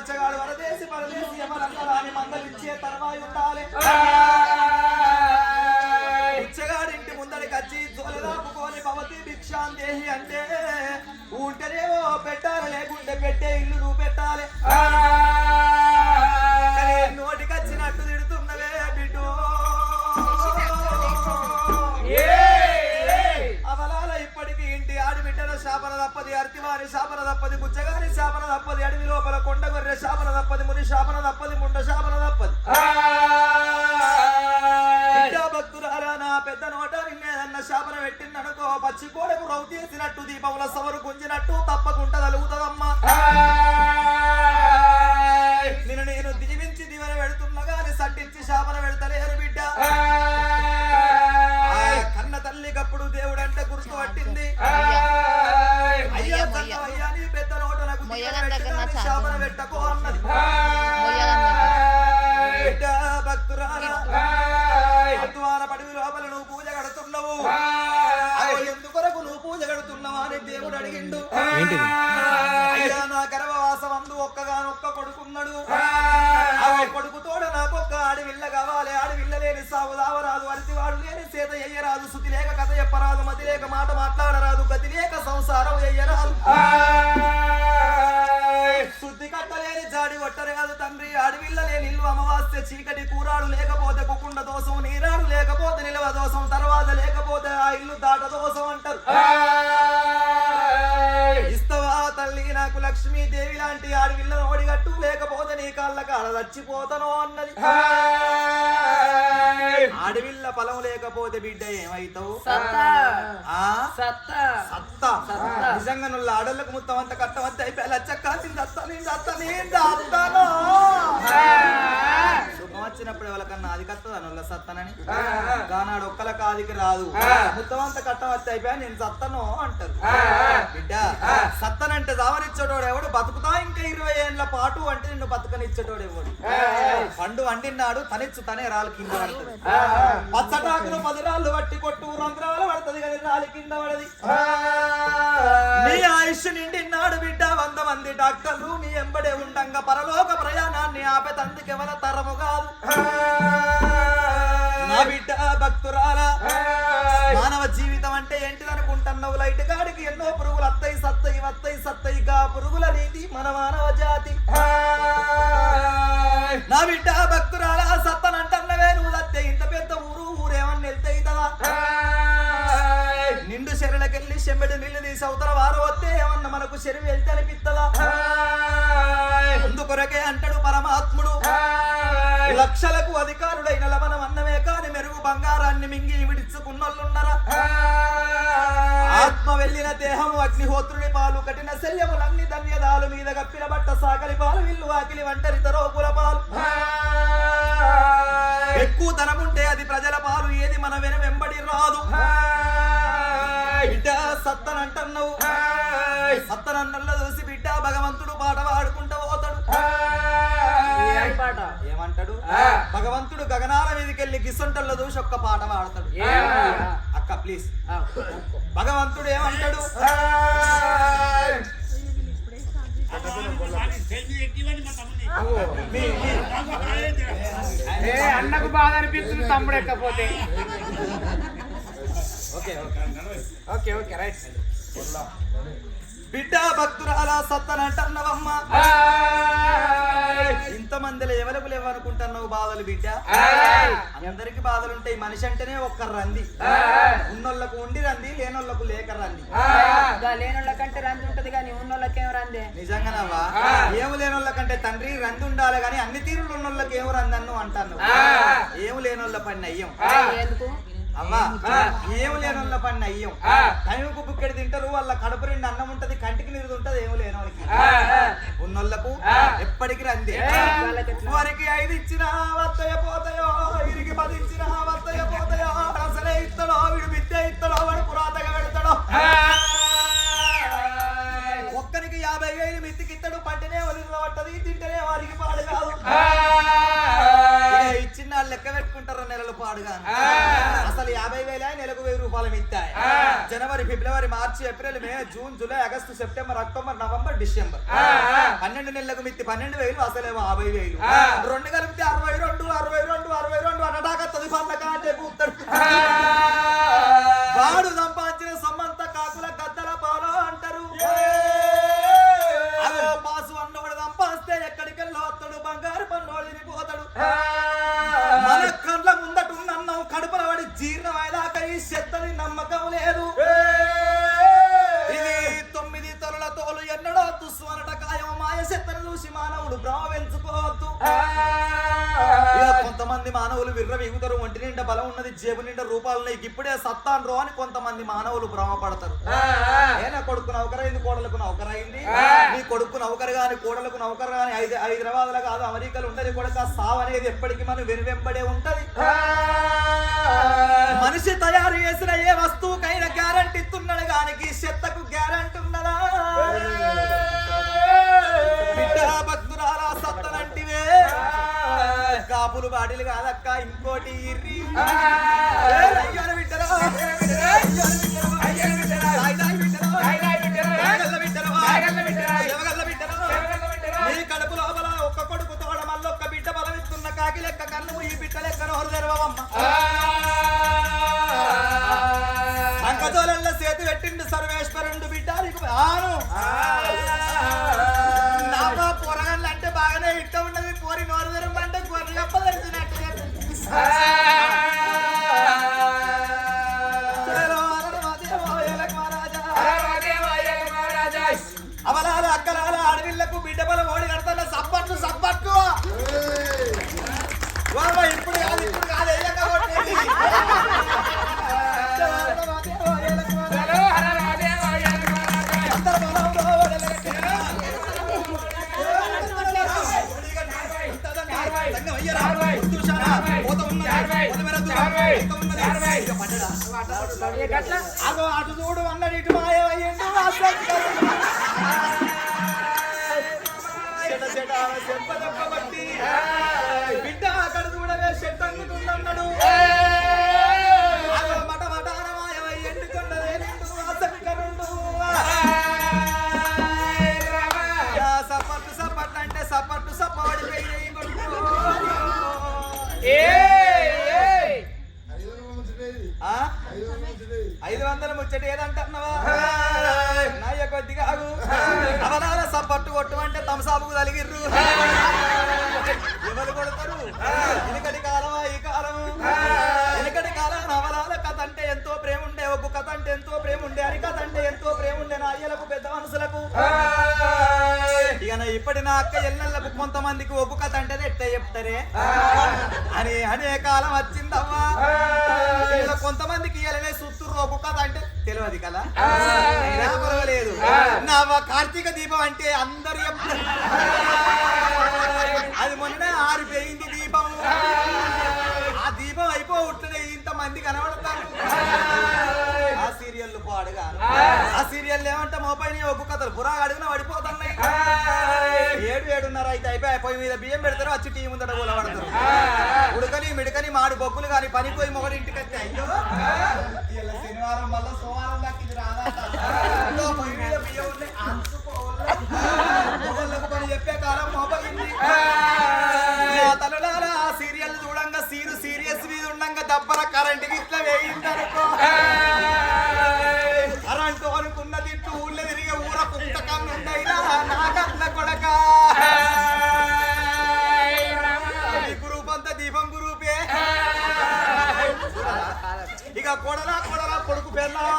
బుచ్చగాడు వచ్చగాడు వరదేసి పరదేసి ఎవరన్నా అని మందలిచ్చే తర్వాయి ఉండాలి. బుచ్చగాడు ఇంటి ముందరికి వచ్చి జోలదాపుకొని భవతి భిక్షాందేహి అంటే ఉంటేనేమో పెట్టాలి లేకుంటే పెట్టే ఇల్లు నువ్వు పెట్టాలి కానీ నోటికి వచ్చినట్టు తిడుతున్నవే బిడ్డు అవలాల ఇప్పటికి ఇంటి ఆడిబిడ్డల శాపన తప్పది అర్తివారి శాపన తప్పది తప్పది అడవి లోపల కొండ గొర్రె శాపన తప్పది ముని శాపన తప్పది ముండ శాపన తప్పది. నా పెద్ద నోట నిన్నేదన్న శాపన పెట్టిందనుకో పచ్చి కోడకు రౌ తీసినట్టు దీపముల సవరు గుంజినట్టు తప్పకుండా తలుగుతుందమ్మా. అడిగిండు అయ్యా నా గర్భవాసం అందు ఒక్కగానొక్క కొడుకున్నాడు. ఆ కొడుకుతోడ నాకొక్క ఆడివిల్ల కావాలి. ఆడివిల్ల లేని సాగు దావరాదు అరితివాడు లేని సేత ఎయ్యరాదు. శుతి లేక కథ చెప్పరాదు మతి లేక మాట మాట్లాడరాదు గతి లేక సంసారం ఎయ్యరాదు. శుద్ధి కట్టలేని జాడి ఒట్టరాదు తండ్రి. అడవిల్ల లేని ఇల్లు అమావాస్య చీకటి కూరాడు లేకపోతే కుకుండ దోషం నీరాడు లేకపోతే నిలవ దోషం తర్వాత లేకపోతే ఆ ఇల్లు దాట దోషం అంటారు. లక్ష్మీదేవి లాంటి ఆడవిల్ల ఓడిగట్టు లేకపోతే నీ కాళ్ళ కాడ చచ్చిపోతాను అన్నది. ఆడవిల్ల పొలం లేకపోతే బిడ్డ ఏమైతావు? సత్తా. నిజంగా నువ్వు ఆడోళ్ళకు మొత్తం అంత కట్టవద్ద అయిపోయి లచ్చక్క నేను దత్తా నేను దత్తా నేను సుఖం వచ్చినప్పుడు ఎవరికన్నా అది కత్తదా నువ్వు సత్తనని? గానాడు ఒక్కల కాదికి రాదు. మొత్తం అంత కట్టవద్ద అయిపోయా నేను సత్తను అంటారు. బిడ్డ సత్తనంటే దావనిచ్చేటోడు ఎవడు? బతుకుతా ఇంకా ఇరవై ఏళ్ళ పాటు అంటే నిన్ను బతుకనిచ్చేటోడు ఎవడు? పండు వండినాడు తనిచ్చు తనే రాళ్ళు కింద పడుతుంది. పచ్చటాకులు పదిరాళ్ళు పట్టి కొట్టు రంధ్రాలు పడుతుంది కదా రాళ్ళు కింద పడది. నీ ఆయుష్ నిండినాడు బిడ్డ వంద మంది డాక్టర్లు నీ ఎంబడే ఉండంగా పరలోక ప్రయాణాన్ని ఆపే తందుకెవర తరము కాదు. నా బిడ్డ భక్తురాల మానవ జీవితం అంటే ఏంటిదనుకుంటున్నావు లైట్ గాడికి ఎన్నో పురుగులు అత్తయి సత్తయి వత్తయి సత్తయి. గా పురుగుల నీతి మన మానవ జాతి. నా బిడ్డ భక్తురాల సత్తనంటన్నవే నువ్వు సత్తే. ఇంత పెద్ద ఊరు ఊరేమని వెళ్తే ఇతవా నిండు చెరువులకెళ్ళి చెంబెడు నీళ్ళు తీసి అవతల వారు వస్తే ఏమన్నా మనకు చెరువు వెళ్తే అనిపిస్తుందా లక్షలకు అధికారుడైన లవణం అన్నమే కాని మెరుగు బంగారాన్ని మింగి విడుచుకున్నోళ్ళున్నారా? ఆత్మ వెళ్ళిన దేహము అగ్నిహోత్రుని పాలు కఠిన శల్యములన్ని ధన్యదాలు మీద గప్పిన బట్ట సాకలి పాలు విల్లు ఆకిలి వంటరి తరోపుల పాలు. ఎక్కువ ధనముంటే అది ప్రజల పాలు ఏది మన వెన వెంబడి రాదు. సత్తనంటున్నావు. సత్తనన్నల్లో భగవంతుడు గగనాల మీదకి వెళ్ళి గిసొంటల్లో చూసి ఒక్క పాట పాడతాడు? అక్క ప్లీజ్. భగవంతుడు ఏమంటాడు? అన్నకు బాధ అనిపిస్తుంది తమ్ముడు ఎక్కపోతే okay okay. Okay okay right. బిడ్డ భక్తురాల సత్తనంటున్నావమ్మ. ఎవరికి లేవనుకుంటున్నావు బాధలు బిడ్డ? అందరికి బాధలు ఉంటాయి మనిషి అంటేనే ఒక్క రంది. ఉన్నోళ్ళకు ఉండి రంది లేనోళ్ళకు లేక రంది. గా లేనోళ్ళ కంటే రంది ఉంటది కానీ ఉన్నోళ్ళకేం రందే? నిజంగానవ్వా? ఏము లేనోళ్ళ కంటే తండ్రి రంది ఉండాలి కానీ అన్ని తీరులు ఉన్నోళ్ళకి ఏము రందన్ను అంటాను. ఏము లేనోళ్ళ పని అయ్యం ఎందుకు? ఏం లేనోళ్ళ పని అయ్యం. టైంకు బుక్కెడు తింటారు వాళ్ళ కడుపు రెండు అన్నం ఉంటది కంటికి నీరు ఉంటది ఏం లేని వాళ్ళకి. ఉన్నోళ్ళకు ఎప్పటికి రంది వారికి ఐదు ఇచ్చిన వత్తయ పోతాయో వీరికి పది ఇచ్చిన వత్తయ పోతాయో అసలే ఇస్తాడో వీడు మిద్దె ఇస్తాడో వాడు పురాతగా పెడతాడో. ఒక్కరికి యాభై వేలు మిత్తికి ఇస్తాడు పంటనే వదిలి పట్టది తింటేనే వారికి పాడు కాదు. జనవరి ఫిబ్రవరి మార్చి April May June July August September October November December. పన్నెండు నెలలకు మిత్తి పన్నెండు వేలు అసలేమో యాభై వేలు. రెండు కలిపితే అరవై రెండు అరవై రెండు అరవై రెండు అన్నదాకత్తది పండగ అంటే కూతాడు వాడు కొంతమంది మానవులు విర్ర విగుతారు ఒంటి నిండా బలం ఉన్నది జేబు నిండా రూపాలు ఉన్నాయి. ఇప్పుడే సత్తాన్రో అని కొంతమంది మానవులు భ్రమపడతారు. ఏనా కొడుకు నౌకరైంది కోడలకు నౌకరైంది. నీ కొడుకు నౌకరు గాని కోడలకు నౌకరు గాని ఐదు హైదరాబాద్లో కాదు అమెరికాలో ఉండదు కొడుక సావు అనేది ఎప్పటికీ మనం వెనువెంబడే ఉంటది. మనిషి తయారు చేసిన ఏ వస్తువుకైనా గ్యారంటీ ఇస్తున్నాడు కానీ చెత్తకు గ్యారంటీ ఉన్నదా? బాటిలు కాదక్క ఇంకోటి ఇర్రి బిడ్డరా, బిడ్డరా, బిడ్డరా, బిడ్డరా, బిడ్డరా. నీ కడుపు లోపల ఒక్క కొడుకు తోడ మళ్ళొక్క బిడ్డ బలమిస్తున్న కాకి లెక్క కన్ను ఈ బిడ్డ లెక్క నోరు బిడ్డ బల ఓడి కడతాన? సప్పట్లు సప్పట్లు ఇప్పుడు కాదు ఇప్పుడు కాదు కొట్టేది? అగో అటు చూడు అన్నది ఇటు మాయమయ్యిండు చెట చెప్పదప్పబట్టి బిడ్డ అక్కడ చూడవే చెట్టు అందుతుందన్నాడు అంటే ఎంతో ప్రేమ ఉండే అని కథ అంటే ఎంతో ప్రేమ ఉండే నా అయ్యలకు పెద్ద మనసులకు. ఇక ఇప్పటి నా అక్క ఎల్లలకు కొంతమందికి ఒగ్గు కథ అంటే ఎట్ట చెప్తారే. అని అనే కాలం వచ్చిందవ్వా? ఇక కొంతమందికి ఇయ్యాలనే సుత్తూరు ఒగ్గు కథ అంటే తెలియదు కదా? పర్వాలేదు. నా కార్తీక దీపం అంటే అందరు చెప్తారు సీరియల్ ఏమంటే మోపైన ఒగ్గు కథలు. పురా అడుగున పడిపోతున్నాయి. ఏడు ఏడున్నర అయితే అయిపోయి పొయ్యి మీద బియ్యం పెడతారు వచ్చి టీ ముందట కూల పడతారు ఉడకని మిడకని మాడి బొగ్గులు కానీ పనిపోయి మొగడి ఇంటికి వస్తే అయ్యో శనివారం వల్ల సోమవారం దాకా ఇది రాదా? పొయ్యి మీద బియ్యం ఉన్నాయి అంచుకోవాలి మొగళ్ళకు పని చెప్పే కాలం మోపగింది నా తలలారా ఆ సీరియల్ చూడంగా సీరు సీరియస్ మీద ఉండంగా దబ్బర కరెంట్ ఇట్లా వేయిందనుకో. నాకట్ల కొడక గ్రూప్ అంతా దీపం గ్రూపే. ఇక కొడలా కొడలా కొడుకు పెళ్ళావా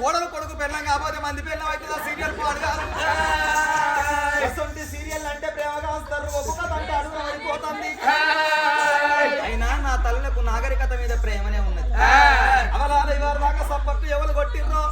కోడలు కొడుకు పెళ్ళం కాకపోతే మంది పెళ్ళం అవుతుందా సీరియల్ పాడు కాదు. సీరియల్ అంటే ప్రేమగా వస్తారు. ఒక్కొక్క అంటే అడుగు పడిపోతుంది అయినా నా తల్లులకు నాగరికత మీద ప్రేమనే ఉన్నది. అవలాల ఇవారు దాకా సప్పట్టు ఎవరు కొట్టిర్రో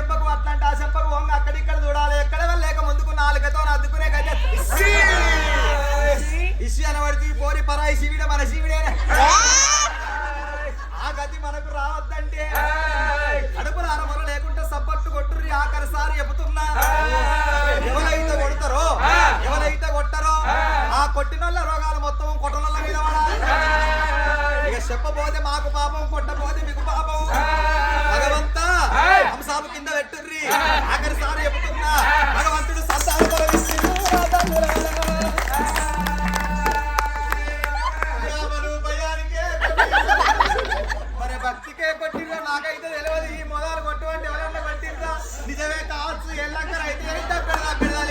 కొట్లంటే ఆ చెంపకు వంగ అక్కడిక్కడ చూడాలి. ఎక్కడ లేక ముందుకు నాలుగతో అద్దుకునే కదా ఇసి అనబడితే పోరి పరాయి శివుడే మన శివుడేనే ఆ గతి మనకు రావద్దంటే. అడుపుల అరమర లేకుంటే సబ్బట్టు కొట్టుర్రి ఆఖరిసారి చెబుతున్నా ఎవరైతే కొడతారో ఎవరైతే కొట్టరో ఆ కొట్టినోళ్ళ రోగాలు మొత్తం కొట్టనోళ్ళ మీద పడాలి. ఇక చెప్పబోతే మాకు పాపం కొట్టబోతే మీకు పాపం. హంసాపు కింద పెట్టుర్రి. ఆఖరిసారి చెబుతున్నా భగవంతుడు సంతాన మరి భక్తికే నాకైతే తెలియదు ఈ మొదలు కొట్టువంటి ఎవరన్నా నిజమే కావచ్చు. ఎల్లక్కర అయితే అక్కడ పెడదా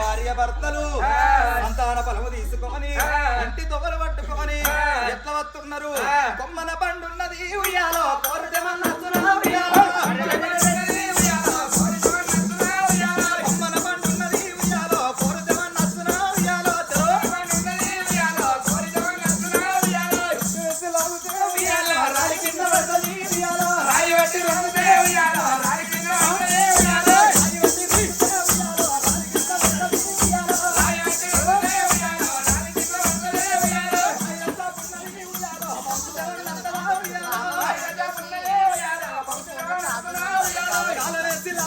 భార్య భర్తలు సంతాన ఫలము తీసుకొని ఇంటి తొగలు పట్టుకొని ఎట్లా వస్తున్నారు కొమ్మన పండున్నది ఉయ్యాలో కోరితేమన్నచ్చునా